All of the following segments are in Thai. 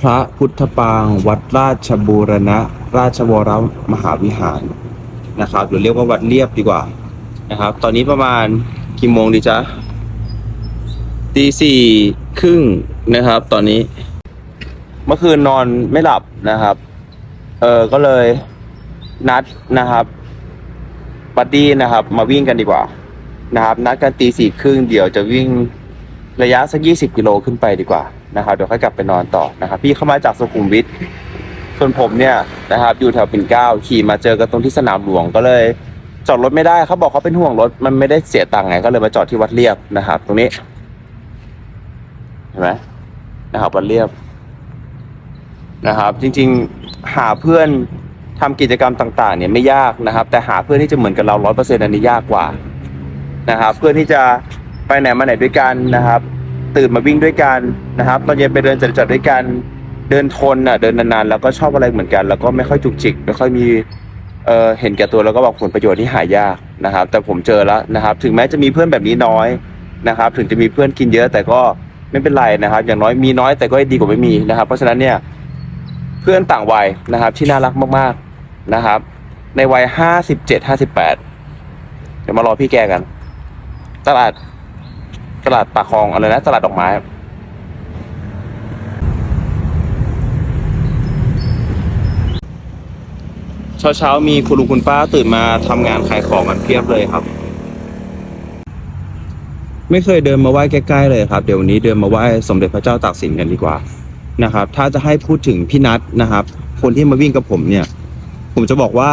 พระพุทธปางวัดราชบูรณะ ราชวรมหาวิหารนะครับหรือเรียกว่าวัดเรียบดีกว่านะครับ ตอนนี้ประมาณกี่โมงดีจ๊ะตีสี่ครึ่งนะครับ ตอนนี้เมื่อคืนนอนไม่หลับนะครับ เออก็เลยนัดนะครับบัดดี้นะครับ มาวิ่งกันดีกว่านะครับ นัดกันตีสี่ครึ่งเดี๋ยวจะวิ่งระยะสักยี่สิบกิโลขึ้นไปดีกว่า นะครับเดี๋ยวค่อยกลับไปนอนต่อนะครับ พี่เข้ามาจากสุขุมวิทส่วนผมเนี่ยนะครับ อยู่แถวปิ่นเกล้าขี่มาเจอกันตรงที่สนามหลวงก็เลย จอดรถไม่ได้เขาบอกเขาเป็นห่วงรถมันไม่ได้เสียตังค์ไงก็เลยมาจอดที่วัดเรียบนะครับ ตรงนี้เห็นไหมนะครับวัดเรียบนะครับ จริง ๆหาเพื่อนทำกิจกรรมต่าง ๆ เนี่ยไม่ยากนะครับ แต่หาเพื่อนที่จะเหมือนกับเราร้อยเปอร์เซ็นต์อันนี้ยากกว่านะครับ เพื่อนที่จะไปไหนมาไหนด้วยกันนะครับ ตื่นมาวิ่งด้วยกันนะครับตอนเย็นไปเดินจัดจัดด้วยกันเดินทนอะเดินนานๆแล้วก็ชอบอะไรเหมือนกัน แล้วก็ไม่ค่อยจุกจิกไม่ค่อยมีเออเห็นแก่ตัวแล้วก็บอกผลประโยชน์ที่หายากนะครับ แต่ผมเจอแล้วนะครับ ถึงแม้จะมีเพื่อนแบบนี้น้อยนะครับ ถึงจะมีเพื่อนกินเยอะ แต่ก็ไม่เป็นไรนะครับ อย่างน้อยมีน้อยแต่ก็ดีกว่าไม่มีนะครับ เพราะฉะนั้นเนี่ยเพื่อนต่างวัยนะครับที่น่ารักมากๆนะครับ ในวัยห้าสิบเจ็ดห้าสิบแปดเดี๋ยวมารอพี่แกกัน ตลาด ตลาดปากคลองอะไรนะตลาดดอกไม้ครับเช้าเช้ามีคุณลุงคุณป้าตื่นมาทำงานขายของกันเพียบเลยครับ ไม่เคยเดินมาไหว้ใกล้ๆเลยครับ เดี๋ยวนนี้เดินมาไหว้สมเด็จพระเจ้าตากสินกันดีกว่านะครับ ถ้าจะให้พูดถึงพี่นัทนะครับ คนที่มาวิ่งกับผมเนี่ย ผมจะบอกว่า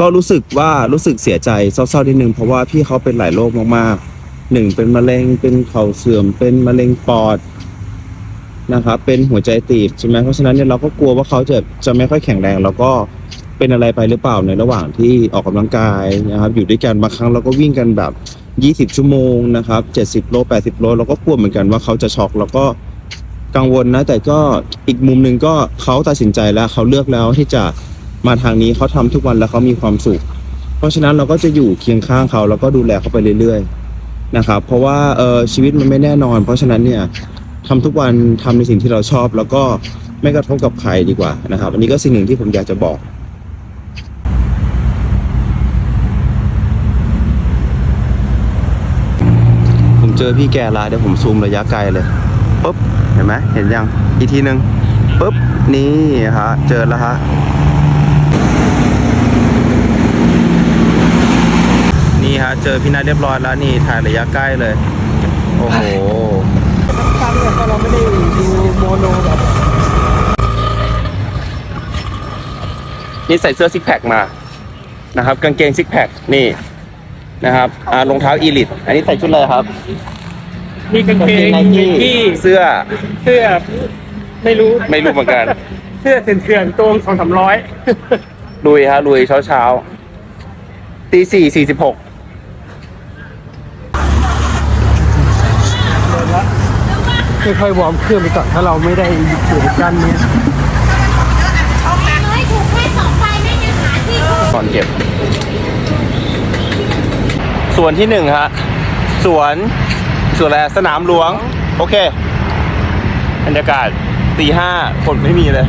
ก็รู้สึกว่ารู้สึกเสียใจเศร้าๆนิดนึงเพราะว่าพี่เขาเป็นหลายโรคมากๆ หนึ่งเป็นมะเร็งเป็นเข่าเสื่อม เป็นมะเร็งปอดนะครับเป็นหัวใจตีบใช่ไหมเพราะฉะนั้นเนี่ยเราก็กลัวว่าเขาจะจะไม่ค่อยแข็งแรง แล้วก็เป็นอะไรไปหรือเปล่าในระหว่างที่ออกกำลังกายนะครับ อยู่ด้วยกันบางครั้งเราก็วิ่งกันแบบ 20 ชั่วโมงนะครับ 70 โล 80 โลเราก็กลัวเหมือนกันว่าเขาจะช็อกแล้วก็กังวลนะ แต่ก็อีกมุมหนึ่งก็เขาตัดสินใจแล้วเขาเลือกแล้วที่จะมาทางนี้เขาทำทุกวันแล้วเขามีความสุข เพราะฉะนั้นเราก็จะอยู่เคียงข้างเขาแล้วก็ดูแลเขาไปเรื่อยๆ นะครับ เพราะว่าเออชีวิตมันไม่แน่นอน เพราะฉะนั้นเนี่ยทำทุกวันทำในสิ่งที่เราชอบ แล้วก็ไม่กระทบกับใครดีกว่านะครับ อันนี้ก็สิ่งหนึ่งที่ผมอยากจะบอกผมเจอพี่แกลาเดี๋ยวผมซูมระยะไกลเลยปุ๊บเห็นไหมเห็นยังอีกทีหนึ่งปุ๊บนี่ฮะเจอแล้วฮะ ฮะ เจอพี่นัทเรียบร้อยแล้วนี่ถ่ายระยะใกล้เลย โอ้โหครั้งเนี่ยเราไม่ได้ดูโมโนแบบนี่ใส่เสื้อซิกแพคมานะครับ กางเกงซิกแพคนี่นะครับอ่ารองเท้าอีลิตอันนี้ใส่ชุดอะไรครับ มีกางเกงไนมีกี้ที่เสื้อเสื้อไม่รู้ไม่รู้เหมือนกัน เสื้อเถื่อนๆตัวสองสามร้อยลุยฮะลุยเช้าเช้าๆตีสี่สี่สิบหก ค่อยๆวอร์มเครื่องไปก่อนถ้าเราไม่ได้อยู่ในกันเนี่ยน้อยถูกแค่สองใบไม่ยังหาที่ก่อนเก็บ ส่วนที่หนึ่งฮะสวนสวนอะไรสนามหลวง โอเคบรรยากาศตีห้าฝนไม่มีเลย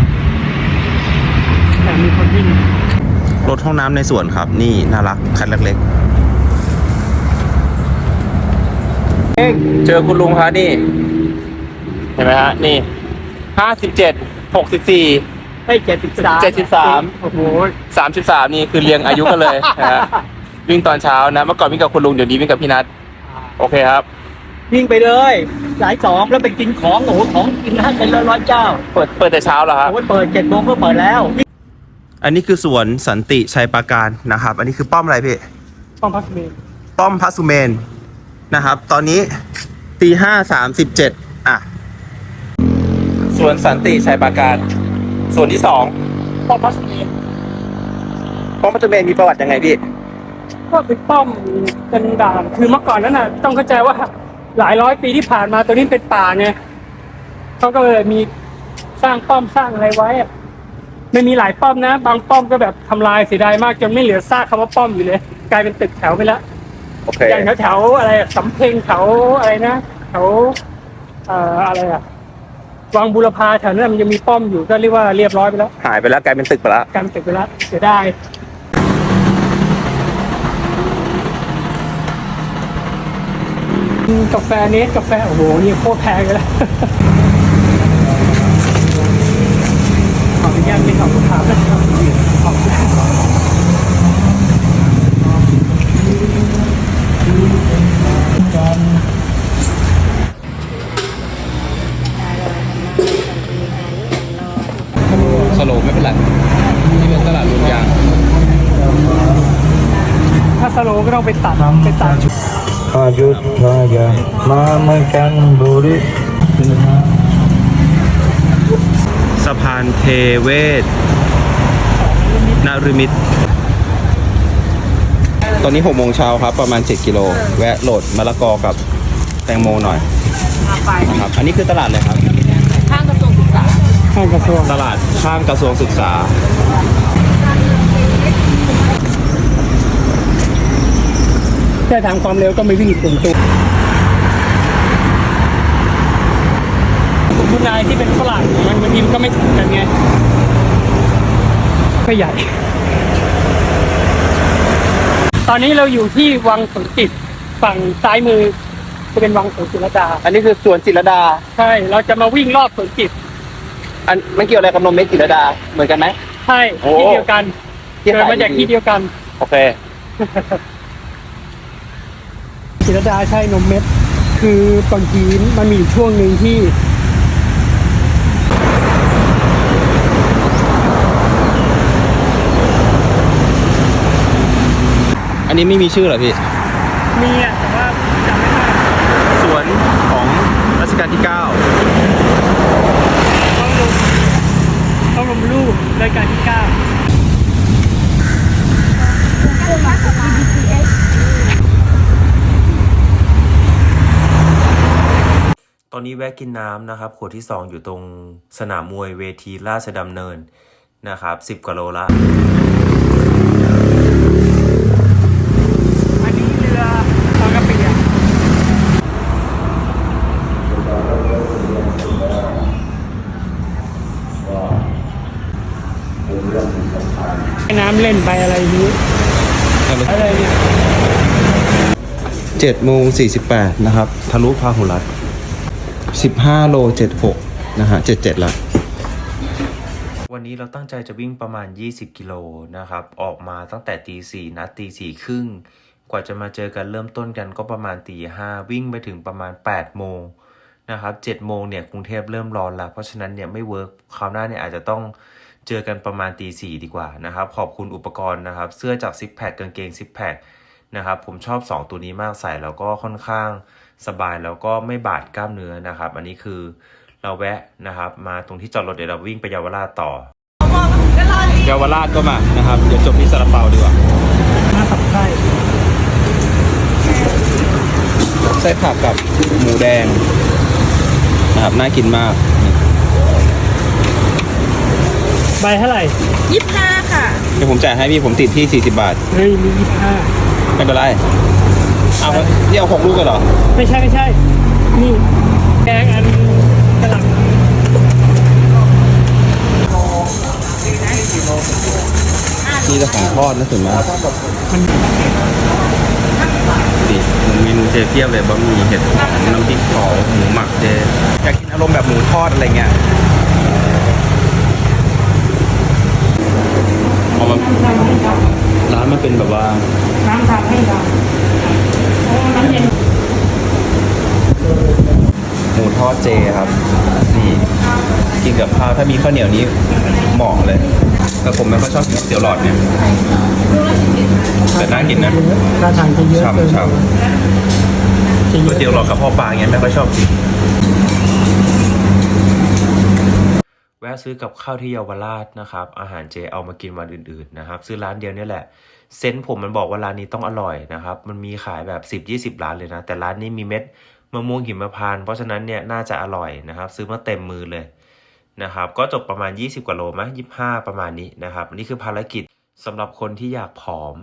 แต่มีคนวิ่งรถห้องน้ำในสวนครับ นี่น่ารักคันเล็กๆเอ๊ะเจอคุณลุงฮะนี่ เห็นไหมฮะนี่ห้าสิบเจ็ดหกสิบสี่ให้เจ็ดสิบสาม73 โอ้โหสามสิบสามนี่คือเรียงอายุกันเลยนะฮะวิ่งตอนเช้านะเมื่อก่อนวิ่งกับคุณลุงเดี๋ยวนี้วิ่งกับพี่นัทโอเคครับ วิ่งไปเลย สายสองแล้วไปกินของ โอ้โห ของกินนะเป็นร้อยร้อยๆเจ้า เปิดเปิดแต่เช้าเหรอครับ โอ้ยเปิดเจ็ดโมงก็เปิดแล้ว อันนี้คือสวนสันติชัยปราการนะครับ อันนี้คือป้อมอะไรพี่ป้องพัสมีป้อมพระสุเมนนะครับ ตอนนี้ตีห้าสามสิบเจ็ดอะ สวนสันติชัยปราการ ส่วนที่สองป้องพัสมีป้อมพระสุเมนมีประวัติยังไงพี่ ก็เป็นป้อมเป็นด่านคือเมื่อก่อนนั้นน่ะ ต้องเข้าใจว่าหลายร้อยปีที่ผ่านมาตัวนี้เป็นป่าไงเขาก็เลยมีสร้างป้อมสร้างอะไรไว้อะไม่มีหลายป้อมนะ บางป้อมก็แบบทำลายเสียดายมากจนไม่เหลือซากคำว่าป้อมอยู่เลย กลายเป็นตึกแถวไปแล้วโอเคอย่างแถวแถวๆอะไรอะสำเพ็งแถวอะไรนะแถวเอ่ออะไรอะ วังบุรพาแถวนั้นมันยังมีป้อมอยู่ก็เรียกว่าเรียบร้อยไปแล้วหายไปแล้วกลายเป็นตึกไปแล้ว การตึกไปแล้วเสียดายกาแฟเนสกาแฟโอ้โหนี่โคตรแพงเลย นไรที่เป็นตลาดรวมยางถ้าสโลว์ก็ต้องไปตัดไปตัดอายุทยามาเมืองกันบุรีสะพานเทเวศนารุมิตรตอนนี้6โมงเช้าครับ ประมาณ 7 กิโล แวะโหลดมะละกอกับแตงโมหน่อยนะครับ อันนี้คือตลาดเลยครับ ข้างกระทรวง ตลาดข้างกระทรวงศึกษาแค่ทางความเร็วก็ไม่วิ่งถึงตัวคุณนายที่เป็นฝรั่งมันบางทีมันก็ไม่ถึงกันไงก็ใหญ่ ตอนนี้เราอยู่ที่วังสวนจิตฝั่งซ้ายมือจะเป็นวังสวนจิตรลดา อันนี้คือสวนจิตรลดา ใช่ เราจะมาวิ่งรอบสวนจิต อันมันเกี่ยวอะไรกับนมเม็ดจิตรลดาเหมือนกันไหม ใช่โอ้ ที่เดียวกันที่เกิดมาจากที่เดียวกันโอเคจิตรลดาใช่นมเม็ด คือบางทีมันมีอยู่ช่วงหนึ่งที่ อันนี้ไม่มีชื่อเหรอพี่ มีอะแต่ว่าจำไม่ได้ สวนของรัชกาลที่ 9 ต้องลงต้องลง รูปรายการที่ 9ตอนนี้แวะกินน้ำนะครับ ขวดที่ 2 อยู่ตรงสนามมวยเวทีราชดำเนินนะครับ 10กว่าโลละ อันนี้เรือบางกะปิอะน้ำเล่น ไปอะไรนี้อะไรเนี่ย7โมง48นะครับ ทะลุพาหุรัต15โล76นะฮะ77แล้ววันนี้เราตั้งใจจะวิ่งประมาณ 20 กิโลนะครับ ออกมาตั้งแต่ตีสี่นัดตีสี่ครึ่ง กว่าจะมาเจอกันเริ่มต้นกันก็ประมาณตีห้าวิ่งไปถึงประมาณ 8 โมงนะครับ7โมงเนี่ยกรุงเทพเริ่มร้อนแล้วเพราะฉะนั้นเนี่ยไม่เวิร์กคราวหน้าเนี่ยอาจจะต้อง เจอกันประมาณตีสี่ดีกว่านะครับ ขอบคุณอุปกรณ์นะครับ เสื้อจากซิปแพคกางเกงซิปแพคนะครับ ผมชอบ 2 ตัวนี้มากใส่แล้วก็ค่อนข้างสบายแล้วก็ไม่บาดกล้ามเนื้อนะครับ อันนี้คือเราแวะนะครับ มาตรงที่จอดรถเดี๋ยวเราวิ่งไปเยาวราชต่อเยาวราชก็มานะครับ เดี๋ยวจบที่ซาลาเปาดีกว่าหน้าสับไส้ไส้ผักกับหมูแดงนะครับน่ากินมาก ใบเท่าไหร่ยี่สิบห้าค่ะ เดี๋ยวผมจ่ายให้พี่ผมติดที่ 40 บาท เฮ้ยมียี่ห้าไม่เป็นไร เอานี่เอาหกลูกกันเหรอ ไม่ใช่ไม่ใช่ นี่แกงอันกระหล่ำนี่จะของทอดนะถึงไหมดิเมนูเจเทียบเลยบะหมี่เห็ดหอมน้ำพริกเผาหมูหมักเจอยากกินอารมณ์แบบหมูทอดอะไรเงี้ยเอามาร้านมันเป็นแบบว่า น้ำทำให้ดำโอ้น้ำเย็น หมูทอดเจครับ นี่ กินกับข้าวถ้ามีข้าวเหนียวนี้เหมาะเลย แต่ผมไม่ค่อยชอบกินก๋วยเตี๋ยวหลอดเนี่ยแต่น่ากินนะถ้าทานจะเยอะเกินฉ่ำๆจะเยก๋วยอะเตี๋ยวหลอดกับพ่อปลาเงี้ยไม่ค่อยชอบกินแวะซื้อกับข้าวที่เยาวราชนะครับ อาหารเจเอามากินวันอื่นๆนะครับ ซื้อร้านเดียวเนี่ยแหละ เซนส์ผมมันบอกว่าร้านนี้ต้องอร่อยนะครับ มันมีขายแบบ 10 20 ร้านเลยนะ แต่ร้านนี้มีเม็ดมะม่วงหิมพานต์เพราะฉะนั้นเนี่ยน่าจะอร่อยนะครับ ซื้อมาเต็มมือเลย นะครับ ก็จบประมาณ 20 กว่าโลมั้ย25 ประมาณนี้นะครับ นี่คือภารกิจสำหรับคนที่อยากผอม